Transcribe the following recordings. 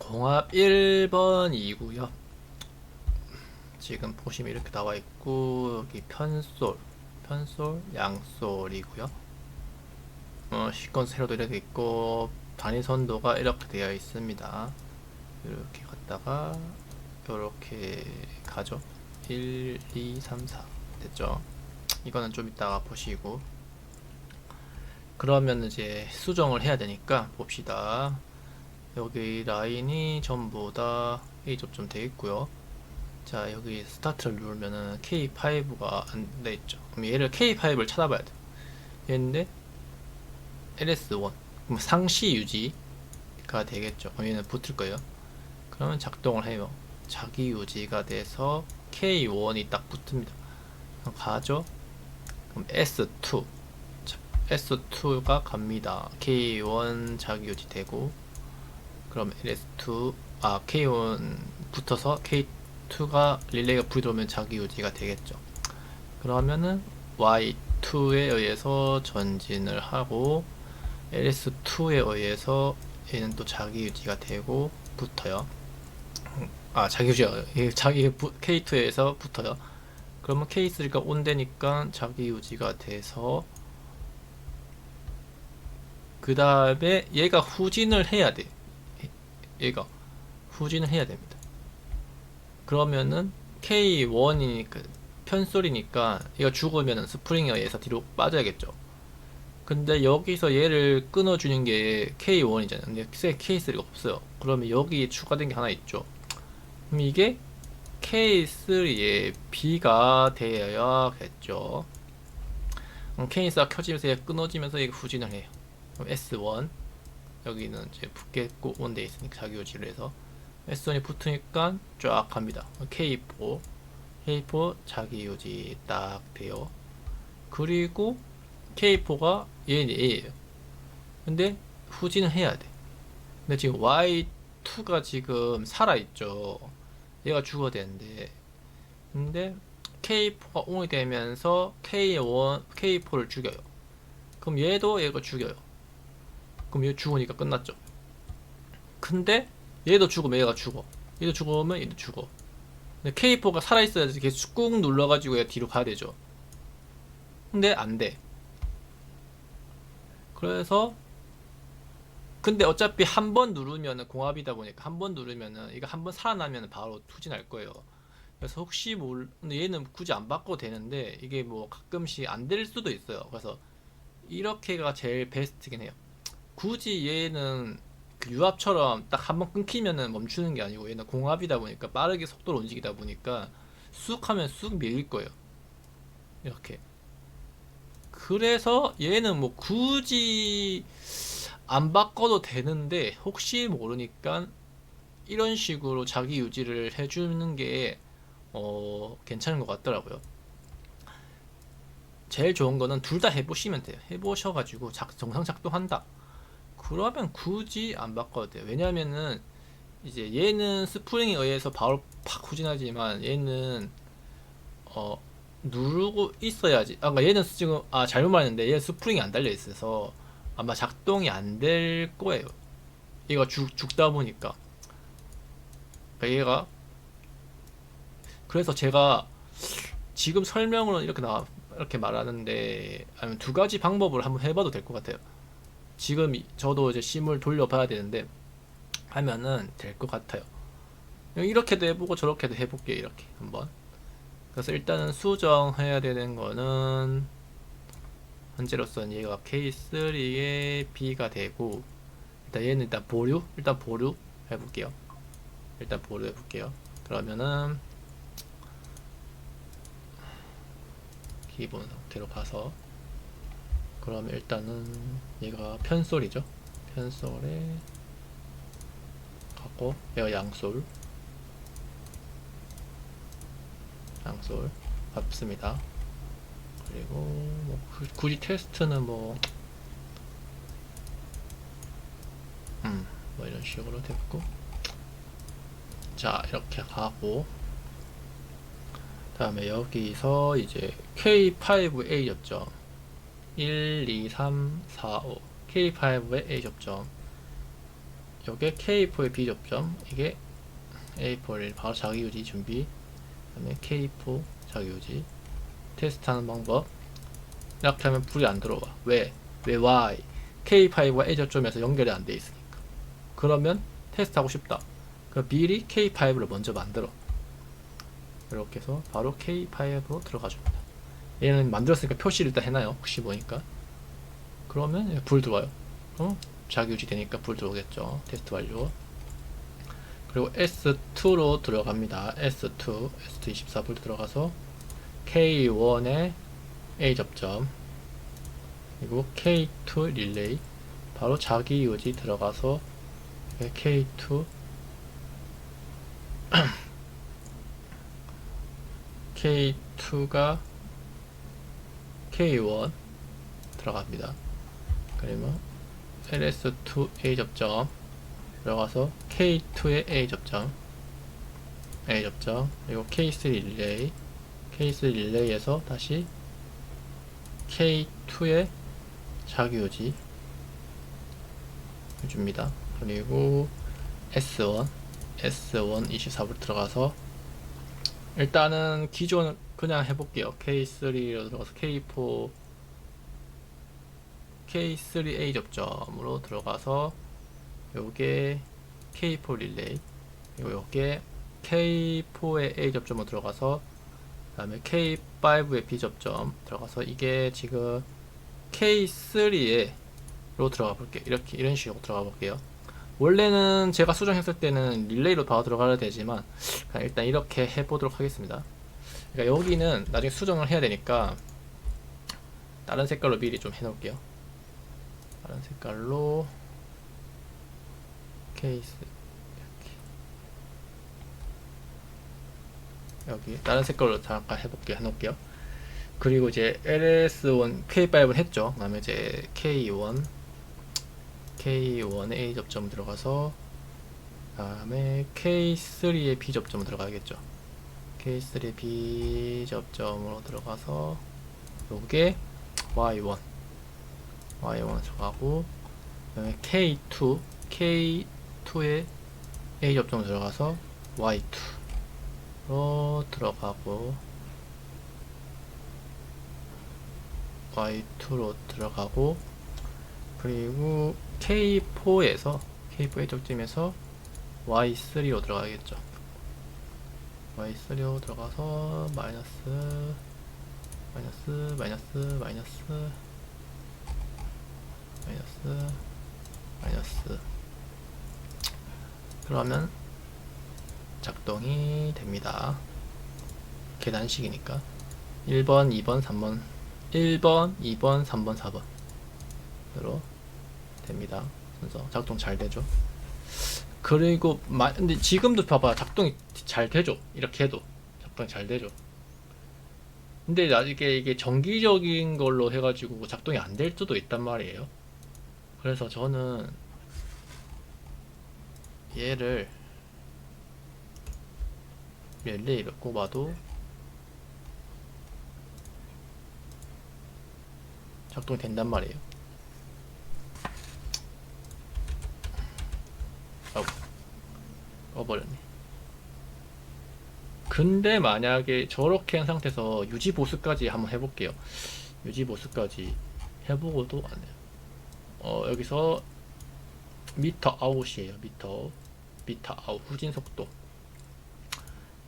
공합 1번이고요. 지금 보시면 이렇게 나와 있고 여기 편솔, 편솔, 양솔이고요. 어, 시퀀스 세로도 이렇게 있고 단위 선도가 이렇게 되어 있습니다. 이렇게 갔다가 이렇게 가죠. 1, 2, 3, 4 됐죠. 이거는 좀 이따가 보시고 그러면 이제 수정을 해야 되니까 봅시다. 여기 라인이 전부 다 A 접점 되어 있고요. 자 여기 스타트를 누르면은 K5가 안 돼 있죠. 그럼 얘를 K5를 찾아봐야 돼. 얘인데 LS1 그럼 상시 유지가 되겠죠. 그럼 얘는 붙을 거예요. 그러면 작동을 해요. 자기 유지가 돼서 K1이 딱 붙습니다. 그럼 가죠. 그럼 S2 자, S2가 갑니다. K1 자기 유지 되고 그럼 LS2 아 K1 붙어서 K2가 릴레이가 불이 들어오면 자기 유지가 되겠죠. 그러면은 Y2에 의해서 전진을 하고 LS2에 의해서 얘는 또 자기 유지가 되고 붙어요. 아 자기 유지가 예, 자기 부- K2에서 붙어요. 그러면 K3가 온되니까 자기 유지가 돼서 그 다음에 얘가 후진을 해야 돼. 얘가 후진을 해야 됩니다. 그러면은 K1이니까 편솔이니까 얘가 죽으면은 스프링에 의해서 뒤로 빠져야겠죠. 근데 여기서 얘를 끊어주는 게 K1이잖아요. 근데 K3가 없어요. 그러면 여기 추가된 게 하나 있죠. 그럼 이게 K3의 B가 되어야겠죠. 그럼 K3가 켜지면서 얘가 끊어지면서 얘가 후진을 해요. 그럼 S1 여기는 이제 붙겠고 온데 있으니까 자기 유지를 해서 S1이 붙으니까 쫙 갑니다. K4 K4 자기 유지 딱 돼요. 그리고 K4가 얘는 A예요. 근데 후진을 해야 돼. 근데 지금 Y2가 지금 살아있죠. 얘가 죽어야 되는데. 근데 K4가 온이 되면서 K1, K4를 죽여요. 그럼 얘도 얘가 죽여요. 그럼 얘 죽으니까 끝났죠. 근데 얘도 죽으면 얘가 죽어. 얘도 죽으면 얘도 죽어. 근데 K4가 살아있어야지 계속 꾹 눌러가지고 얘 뒤로 가야 되죠. 근데 안 돼. 그래서 근데 어차피 한 번 누르면은 공합이다 보니까 한 번 누르면은 이거 한 번 살아나면 바로 투진할 거예요. 그래서 혹시 몰 근데 얘는 굳이 안 바꿔도 되는데 이게 뭐 가끔씩 안 될 수도 있어요. 그래서 이렇게가 제일 베스트긴 해요. 굳이 얘는 그 유압처럼 딱 한 번 끊기면은 멈추는 게 아니고 얘는 공합이다 보니까 빠르게 속도로 움직이다 보니까 쑥 하면 쑥 밀릴 거예요. 이렇게. 그래서 얘는 뭐 굳이 안 바꿔도 되는데 혹시 모르니까 이런 식으로 자기 유지를 해주는 게 어, 괜찮은 것 같더라고요. 제일 좋은 거는 둘 다 해보시면 돼요. 해보셔가지고 작, 정상 작동한다. 그러면 굳이 안 바꿔도 돼요. 왜냐면은 이제 얘는 스프링에 의해서 바로 팍 후진하지만 얘는 어 누르고 있어야지. 아, 그러니까 얘는 지금 아 잘못 말했는데 얘 스프링이 안 달려 있어서 아마 작동이 안 될 거예요. 얘가 죽 죽다 보니까 그러니까 얘가 그래서 제가 지금 설명으로 이렇게 나 이렇게 말하는데 아니면 두 가지 방법을 한번 해봐도 될 것 같아요. 지금 이- 저도 이제 심을 돌려봐야 되는데 하면은 될 것 같아요. 이렇게도 해보고 저렇게도 해볼게요. 이렇게 한번. 그래서 일단은 수정해야 되는 거는 현재로서는 얘가 K3의 B가 되고 일단 얘는 일단 보류 일단 보류 해볼게요. 일단 보류 해볼게요. 그러면은 기본 상태로 가서 그러면 일단은 얘가 편솔이죠. 편솔에 가고 얘가 양솔 양솔 받습니다. 그리고 뭐 구- 굳이 테스트는 뭐 음, 뭐 이런 식으로 됐고 자 이렇게 가고 다음에 여기서 이제 K5A 접점 1, 2, 3, 4, 5 K5의 A 접점. 요게 K4의 비접점. 이게 A4를 바로 자기유지 준비. 그 다음에 K4 자기유지. 테스트하는 방법. 이렇게 하면 불이 안 들어와. 왜? 왜? Y K5과 A 접점에서 연결이 안 돼 있으니까. 그러면 테스트하고 싶다. 그 미리 K5를 먼저 만들어. 이렇게 해서 바로 K5로 들어가 줍니다 얘는 만들었으니까 표시를 일단 해놔요 혹시 보니까. 그러면 불 들어와요. 어? 자기 유지 되니까 불 들어오겠죠. 테스트 완료. 그리고 S2로 들어갑니다. S2 S2 24불 들어가서 K1에 A 접점. 그리고 K2 릴레이. 바로 자기 유지 들어가서 K2 K2가 K1 들어갑니다. 그러면 LS2 A 접점 들어가서 K2의 A 접점 A 접점 그리고 K3 릴레이 K3 릴레이에서 다시 K2의 자기유지 해줍니다. 그리고 S1 S1 24V 들어가서 일단은 기존 그냥 해볼게요. K3로 들어가서 K4 K3A 접점으로 들어가서 요게 K4 릴레이 그리고 요게 K4의 A 접점으로 들어가서 그 다음에 K5의 B 접점 들어가서 이게 지금 K3에 로 들어가 볼게요. 이렇게 이런 식으로 들어가 볼게요. 원래는 제가 수정했을 때는 릴레이로 바로 들어가야 되지만 일단 이렇게 해보도록 하겠습니다. 그러니까 여기는 나중에 수정을 해야 되니까 다른 색깔로 미리 좀 해놓을게요. 다른 색깔로 케이스 여기 다른 색깔로 잠깐 해볼게요. 해놓을게요. 그리고 이제 LS1 K5는 했죠. 그 다음에 이제 K1 K1의 A 접점 들어가서 다음에 K3의 B 접점 들어가야겠죠. K3의 B 접점으로 들어가서 요게 Y1 Y1 들어가고 그다음에 K2 K2의 A 접점 들어가서 Y2로 들어가고 Y2로 들어가고 그리고 K4에서 K4 쪽쯤에서 Y3로 들어가겠죠. Y3로 들어가서 마이너스 마이너스 마이너스 마이너스 마이너스 마이너스 그러면 작동이 됩니다. 계단식이니까 1번, 2번, 3번 1번, 2번, 3번, 4번으로 됩니다. 순서 작동 잘 되죠. 그리고 마, 근데 지금도 봐봐 작동이 잘 되죠. 이렇게 해도 작동이 잘 되죠. 근데 나중에 이게 정기적인 걸로 해가지고 작동이 안 될 수도 있단 말이에요. 그래서 저는 얘를 릴레이를 꼽아도 작동이 된단 말이에요. 아우, 꺼버렸네. 근데 만약에 저렇게 한 상태에서 유지 보수까지 한번 해볼게요. 유지 보수까지 해보고도 안 돼요. 어, 여기서 미터 아웃이에요. 미터 미터 아웃 후진 속도.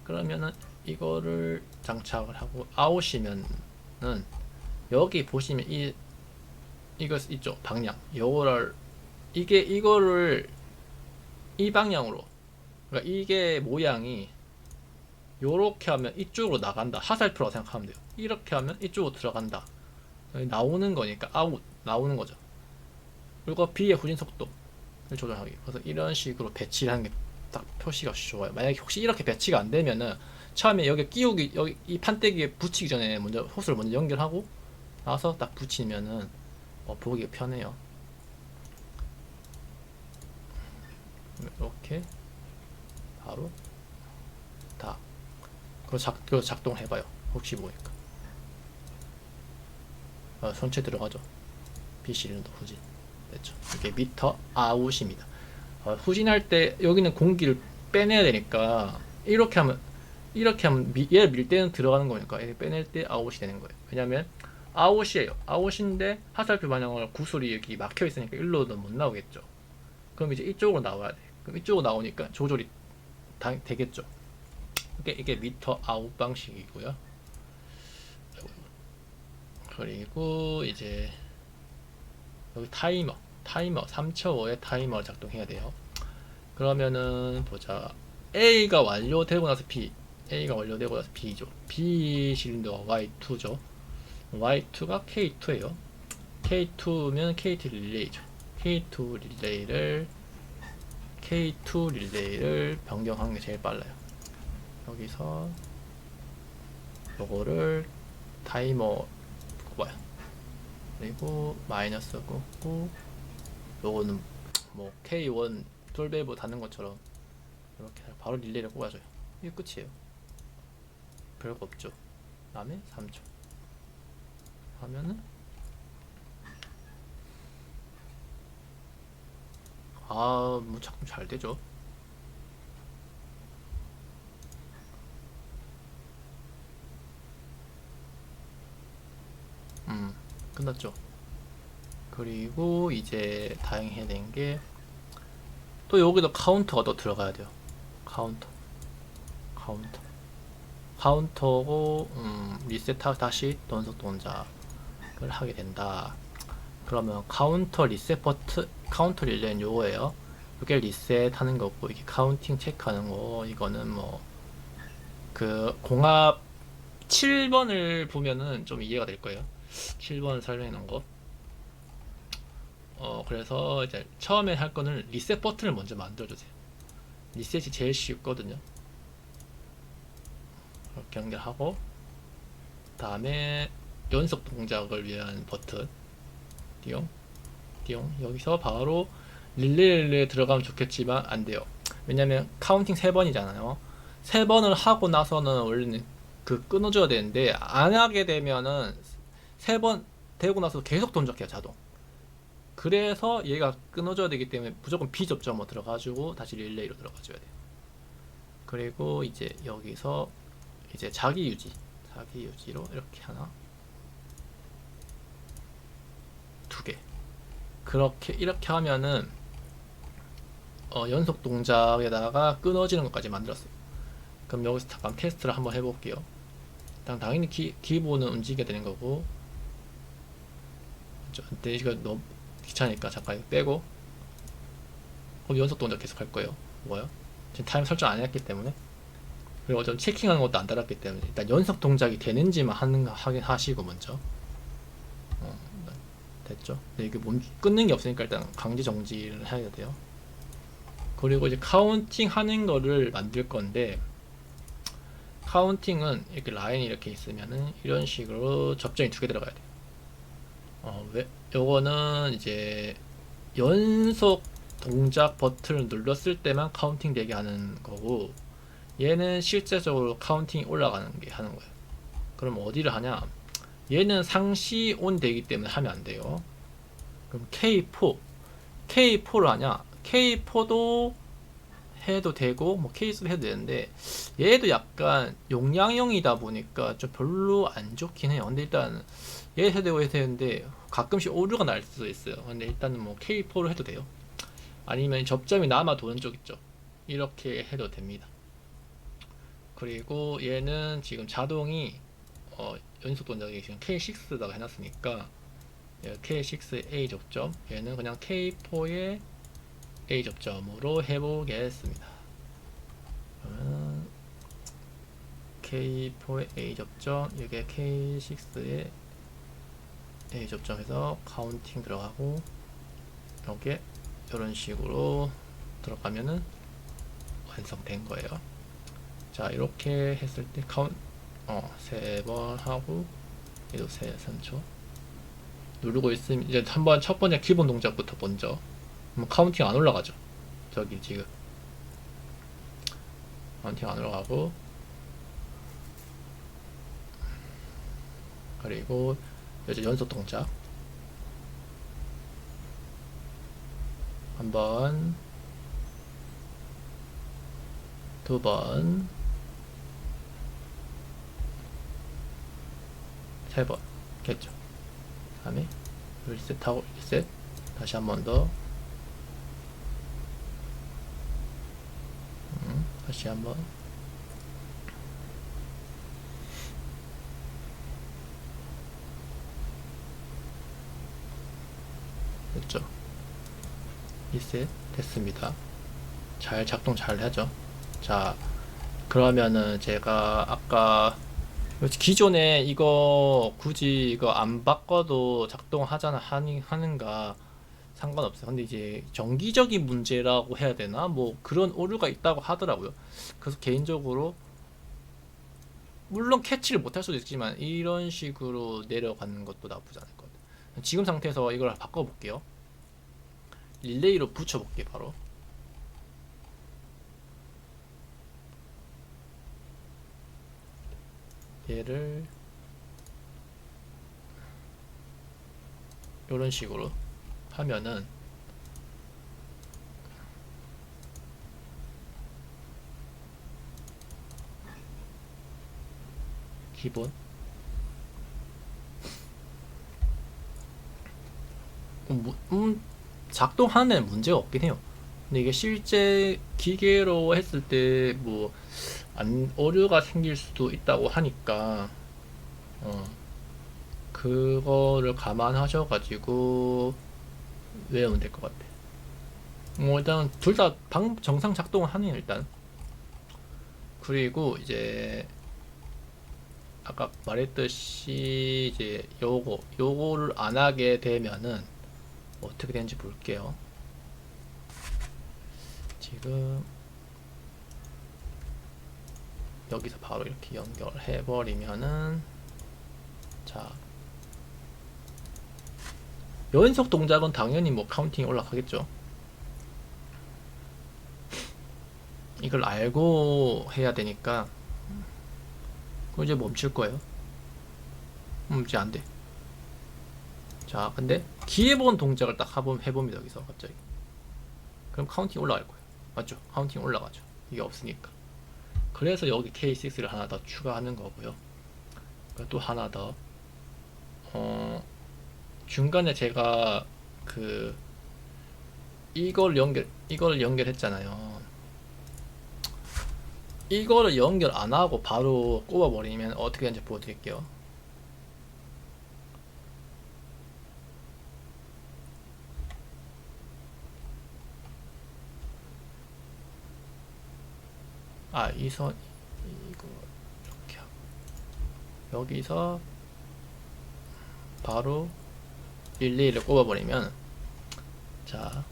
그러면은 이거를 장착을 하고 아웃이면은 여기 보시면 이 이거 있죠 방향 요거를 이게 이거를 이 방향으로. 그러니까 이게 모양이 요렇게 하면 이쪽으로 나간다. 하살표라고 생각하면 돼요. 이렇게 하면 이쪽으로 들어간다. 나오는 거니까 아웃 나오는 거죠. 그리고 B의 후진 속도를 조정하기. 그래서 이런 식으로 배치를 하는 게 딱 표시가 좋아요? 만약에 혹시 이렇게 배치가 안 되면은 처음에 여기 끼우기 여기 이 판때기에 붙이기 전에 먼저 호스를 먼저 연결하고 나서 딱 붙이면은 어, 보기 편해요. 이렇게 바로 다 그거 작 그거 작동해봐요. 혹시 모르니까. 어, 전체 들어가죠. B 시리는 후진 됐죠. 이게 미터 아웃입니다. 어, 후진할 때 여기는 공기를 빼내야 되니까 이렇게 하면 이렇게 하면 미, 얘를 밀 때는 들어가는 거니까 얘를 빼낼 때 아웃이 되는 거예요. 왜냐면 아웃이에요. 아웃인데 화살표 방향을 구슬이 여기 막혀 있으니까 일로는 못 나오겠죠. 그럼 이제 이쪽으로 나와야 돼. 그럼 이쪽으로 나오니까 조절이 다, 되겠죠. 이게 이게 미터 아웃 방식이고요. 그리고 이제 여기 타이머, 타이머 3초에 타이머 작동해야 돼요. 그러면은 보자. A가 완료되고 나서 B, A가 완료되고 나서 B죠. B 실린더가 Y2죠. Y2가 K2예요. K2면 KT 릴레이죠. K2 릴레이를 K2 릴레이를 변경하는 게 제일 빨라요. 여기서 요거를 타이머 꼽아요. 그리고 마이너스 꽂고 요거는 뭐 K1 돌베이브 닫는 것처럼 이렇게 바로 릴레이를 꼽아줘요. 이게 끝이에요. 별거 없죠. 다음에 3초 하면은 아, 뭐 작동 잘 되죠. 음, 끝났죠. 그리고 이제 다행히 해야 되는 게 또 여기도 카운터가 또 들어가야 돼요. 카운터, 카운터, 카운터고 음, 리셋하고 다시 연속 동작을 하게 된다. 그러면 카운터 리셋 버튼 카운터 릴레이는 요거예요. 이게 리셋 하는 거고 이게 카운팅 체크하는 거 이거는 뭐 그 공합 7번을 보면은 좀 이해가 될 거예요. 7번 설명해 놓은 거. 어 그래서 이제 처음에 할 거는 리셋 버튼을 먼저 만들어 주세요. 리셋이 제일 쉽거든요. 이렇게 연결하고 다음에 연속 동작을 위한 버튼 띠용 띠용. 여기서 바로 릴레이 릴레이 들어가면 좋겠지만 안 돼요. 왜냐면 카운팅 3번이잖아요. 3번을 하고 나서는 원래는 그 끊어줘야 되는데 안 하게 되면은 3번 되고 나서 계속 동작해요 자동. 그래서 얘가 끊어줘야 되기 때문에 무조건 비접점으로 들어가지고 다시 릴레이로 들어가줘야 돼요. 그리고 이제 여기서 이제 자기 유지 자기 유지로 이렇게 하나 두 개. 그렇게 이렇게 하면은 어, 연속 동작에다가 끊어지는 것까지 만들었어요. 그럼 여기서 잠깐 테스트를 한번 해볼게요. 일단 당연히 기, 기본은 움직여야 되는 거고 이거 너무 귀찮으니까 잠깐 빼고 그럼 연속 동작 계속 할 거예요. 뭐요? 지금 타임 설정 안 했기 때문에 그리고 좀 체킹하는 것도 안 달았기 때문에 일단 연속 동작이 되는지만 하는 거 확인 하시고 먼저 어, 됐죠? 근데 이게 멈 끊는 게 없으니까 일단 강제 정지를 해야 돼요. 그리고 이제 카운팅 하는 거를 만들 건데 카운팅은 이렇게 라인이 이렇게 있으면은 이런 식으로 접점이 두 개 들어가야 돼요. 어, 왜? 요거는 이제 연속 동작 버튼을 눌렀을 때만 카운팅 되게 하는 거고 얘는 실제적으로 카운팅이 올라가는 게 하는 거예요. 그럼 어디를 하냐? 얘는 상시 온 되기 때문에 하면 안 돼요. 그럼 K4, K4를 하냐? K4도 해도 되고 뭐 K3 해도 되는데 얘도 약간 용량형이다 보니까 좀 별로 안 좋긴 해요. 근데 일단 얘 해도 되고 해도 되는데 가끔씩 오류가 날 수도 있어요. 근데 일단은 뭐 K4로 해도 돼요. 아니면 접점이 남아 도는 쪽 있죠. 이렇게 해도 됩니다. 그리고 얘는 지금 자동이 어, 연속 동작이 지금 K6다가 해놨으니까 K6의 A 접점 얘는 그냥 K4의 A 접점으로 해보겠습니다. 그러면 K4의 A 접점 이게 K6의 A 접점에서 카운팅 들어가고 이렇게 이런 식으로 들어가면은 완성된 거예요. 자 이렇게 했을 때 카운 어, 세 번 하고 얘도 세 3초. 누르고 있으면 이제 한번 첫 번째 기본 동작부터 먼저. 뭐 카운팅 안 올라가죠. 저기 지금. 카운팅 안 올라가고. 그리고 이제 연속 동작. 한번. 두 번, 세 번, 겠죠. 다음에 리셋하고 리셋, 다시 한 번 더, 음, 다시 한 번. 됐죠? 리셋 됐습니다. 잘 작동 잘 하죠. 자, 그러면은 제가 아까 기존에 이거 굳이 이거 안 바꿔도 작동하잖아 하니 하는가 상관없어요. 근데 이제 정기적인 문제라고 해야 되나? 뭐 그런 오류가 있다고 하더라고요. 그래서 개인적으로 물론 캐치를 못할 수도 있지만 이런 식으로 내려가는 것도 나쁘지 않을 것 같아요. 지금 상태에서 이걸 바꿔볼게요. 릴레이로 붙여볼게 바로. 얘를 이런 식으로 하면은 기본 음, 무- 음, 작동하는 데는 문제가 없긴 해요. 근데 이게 실제 기계로 했을 때 뭐 안 오류가 생길 수도 있다고 하니까 어 그거를 감안하셔가지고 외우면 될 것 같아. 뭐 일단 둘 다 방 정상 작동을 하네요 일단. 그리고 이제 아까 말했듯이 이제 요거 요거를 안 하게 되면은 어떻게 되는지 볼게요. 지금 여기서 바로 이렇게 연결해 버리면은 자 연속 동작은 당연히 뭐 카운팅이 올라가겠죠. 이걸 알고 해야 되니까 그럼 이제 멈출 거예요. 음, 이제 안 돼. 자, 근데 기회본 동작을 딱 해봅니다. 여기서 갑자기. 그럼 카운팅 올라갈 거예요. 맞죠? 카운팅 올라가죠. 이게 없으니까. 그래서 여기 K6를 하나 더 추가하는 거고요. 또 하나 더. 어, 중간에 제가 그 이걸 연결 이걸 연결했잖아요. 이거를 연결 안 하고 바로 꼽아 버리면 어떻게 되는지 보여드릴게요. 아, 이 선, 이거, 이렇게 하고. 여기서, 바로, 릴레이를 꼽아버리면, 자,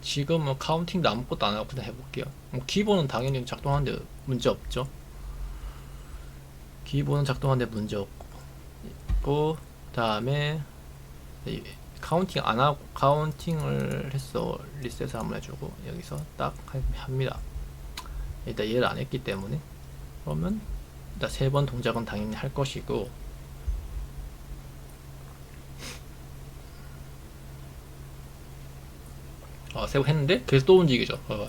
지금은 카운팅도 아무것도 안 하고 그냥 해볼게요. 뭐, 기본은 당연히 작동하는데 문제 없죠. 기본은 작동하는데 문제 없고, 그 다음에, 이 카운팅 안 하고, 카운팅을 했어. 리셋을 한번 해주고, 여기서 딱 합니다. 일단 이해를 안 했기 때문에. 그러면 일단 세 번 동작은 당연히 할 것이고. 어, 세번 했는데 계속 또 움직이죠. 봐봐.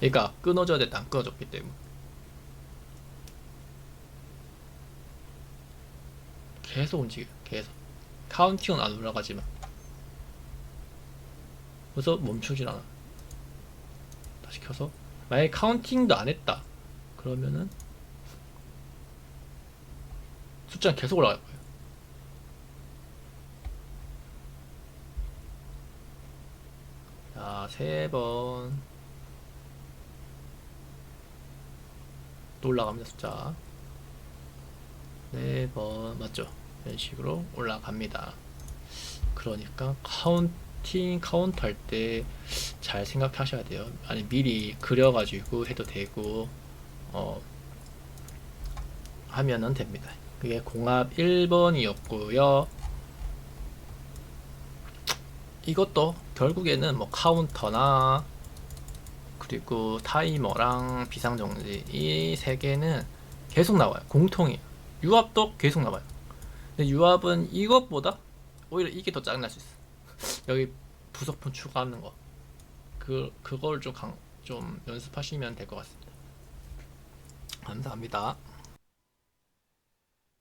그러니까 끊어져야 됐다. 안 끊어졌기 때문에. 계속 움직여. 계속. 카운팅은 안 올라가지만. 그래서 멈추질 않아. 다시 켜서 만약에 카운팅도 안 했다 그러면은 숫자는 계속 올라갈 거예요 자, 세 번. 또 올라갑니다, 숫자. 네 번, 맞죠? 이런 식으로 올라갑니다. 그러니까 카운팅, 카운트 할 때 잘 생각하셔야 돼요. 아니, 미리 그려가지고 해도 되고, 어, 하면은 됩니다. 그게 공합 1번이었고요. 이것도 결국에는 뭐 카운터나 그리고 타이머랑 비상정지 이 세 개는 계속 나와요. 공통이에요. 유압도 계속 나와요. 유압은 이것보다 오히려 이게 더 짜증날 수 있어. 여기 부속품 추가하는 거. 그, 그걸 좀 강, 좀 연습하시면 될 것 같습니다. 감사합니다.